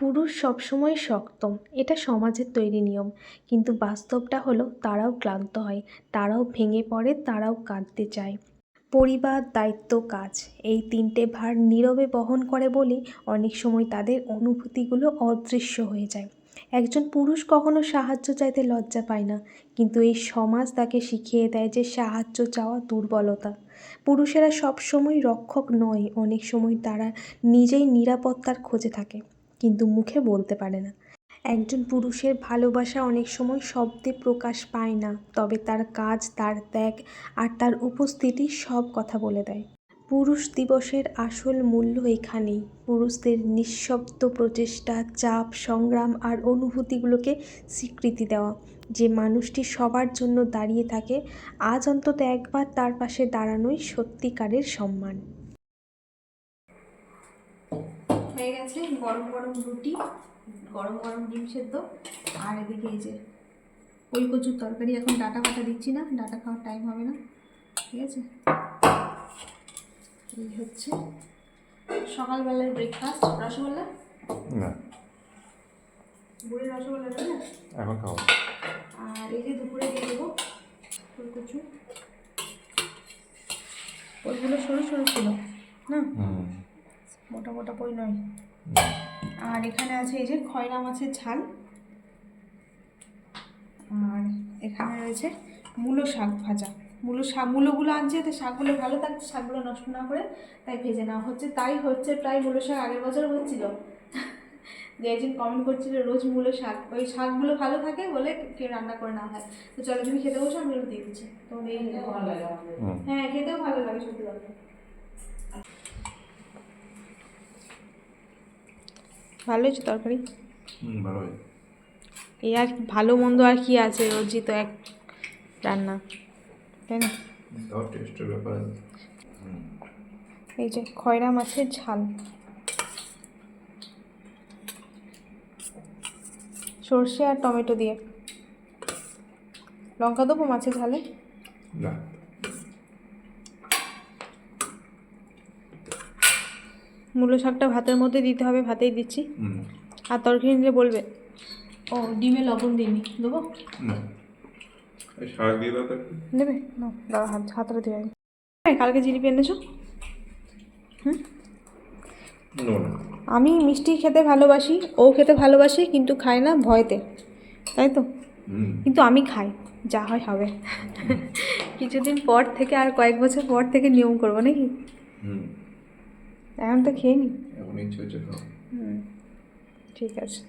পুরুষ সবসময় শক্ত, এটা সমাজের তৈরি নিয়ম। কিন্তু বাস্তবটা হলো, তারাও ক্লান্ত হয়, তারাও ভেঙে পড়ে, তারাও কাঁদতে চায়। পরিবার, দায়িত্ব, কাজ, এই তিনটে ভার নীরবে বহন করে বলে অনেক সময় তাদের অনুভূতিগুলো অদৃশ্য হয়ে যায়। একজন পুরুষ কখনো সাহায্য চাইতে লজ্জা পায় না, কিন্তু এই সমাজ তাকে শিখিয়ে দেয় যে সাহায্য চাওয়া দুর্বলতা। পুরুষেরা সবসময় রক্ষক নয়, অনেক সময় তারা নিজেই নিরাপত্তার খোঁজে থাকে। কিন্তু মুখে বলতে পারে না। একজন পুরুষের ভালোবাসা অনেক সময় শব্দে প্রকাশ পায় না, তবে তার কাজ, তার ত্যাগ আর তার উপস্থিতি সব কথা বলে দেয়। পুরুষ দিবসের আসল মূল্য এখানেই। পুরুষদের নিঃশব্দ প্রচেষ্টা, চাপ, সংগ্রাম আর অনুভূতিগুলোকে স্বীকৃতি দেওয়া। যে মানুষটি সবার জন্য দাঁড়িয়ে থাকে, আজ অন্তত একবার তার পাশে দাঁড়ানোই সত্যিকারের সম্মান। হয়ে গেছে গরম গরম রুটি গরম গরম ডিম সেদ্ধ। আর এদিকে এই যে ওই কচুর তরকারি এখন ডাটা ফাটা দিচ্ছি না ডাটা খাওয়ার টাইম হবে না ঠিক আছে? এই হচ্ছে সকালবেলার ব্রেকফাস্ট রসগোল্লা? না। বুড়ির রসগোল্লা না? এখন খাব। আর এই যে দুপুরে দিয়ে দেবো ওই কচু। ওইগুলো সরু সরু ছিল না? হুম। মোটা মোটা পই নয়। আর এখানে আছে এই যে খয়রা মাছের ঝাল। আর এখানে রয়েছে মূলো শাক ভাজা। মূলো শাক মূলোগুলো আনছে তো শাকগুলো ভালো থাকছে শাকগুলো নষ্ট না করে তাই ভেজে নেওয়া হচ্ছে। তাই হচ্ছে প্রায় মূলো শাক আগের বছর হচ্ছিল। যে একজন কমেন্ট করছিল রোজ মূলো শাক ওই শাকগুলো ভালো থাকে বলে কেউ রান্না করে না হয় তো চলো তুমি খেতে বসো আমি দিয়ে দিচ্ছি। ভালো হ্যাঁ খেতেও ভালো লাগে সত্যি কথা। ভালো হয়েছে তরকারি? ভালো এই আর ভালো মন্দ আর কি আছে? রোজই তো এক রান্না তাই না? তাও টেস্টের ব্যাপার এই যে খয়রা মাছের ঝাল। সর্ষে আর টমেটো দিয়ে। লঙ্কা দেবো মাছের ঝালে? না। মূলো শাকটা ভাতের মধ্যে দিতে হবে ভাতেই দিচ্ছি। আর তরকারি নিলে বলবে। ও ডিমে লবণ দিইনি দেবো? না। শাক দিয়ে দাও তো নেবে না দাও হাত হাতটা দিয়ে হ্যাঁ কালকে জিলিপি এনেছো? নো। আমি মিষ্টি খেতে ভালোবাসি ও খেতে ভালোবাসি কিন্তু খায় না ভয়তে। তাই তো? কিন্তু আমি খাই যা হয় হবে। কিছুদিন পর থেকে আর কয়েক বছর পর থেকে নিয়ম করব নাকি? হুম। এখন তো খেয়ে নি। এখন ইচ্ছে হচ্ছে ঠিক আছে।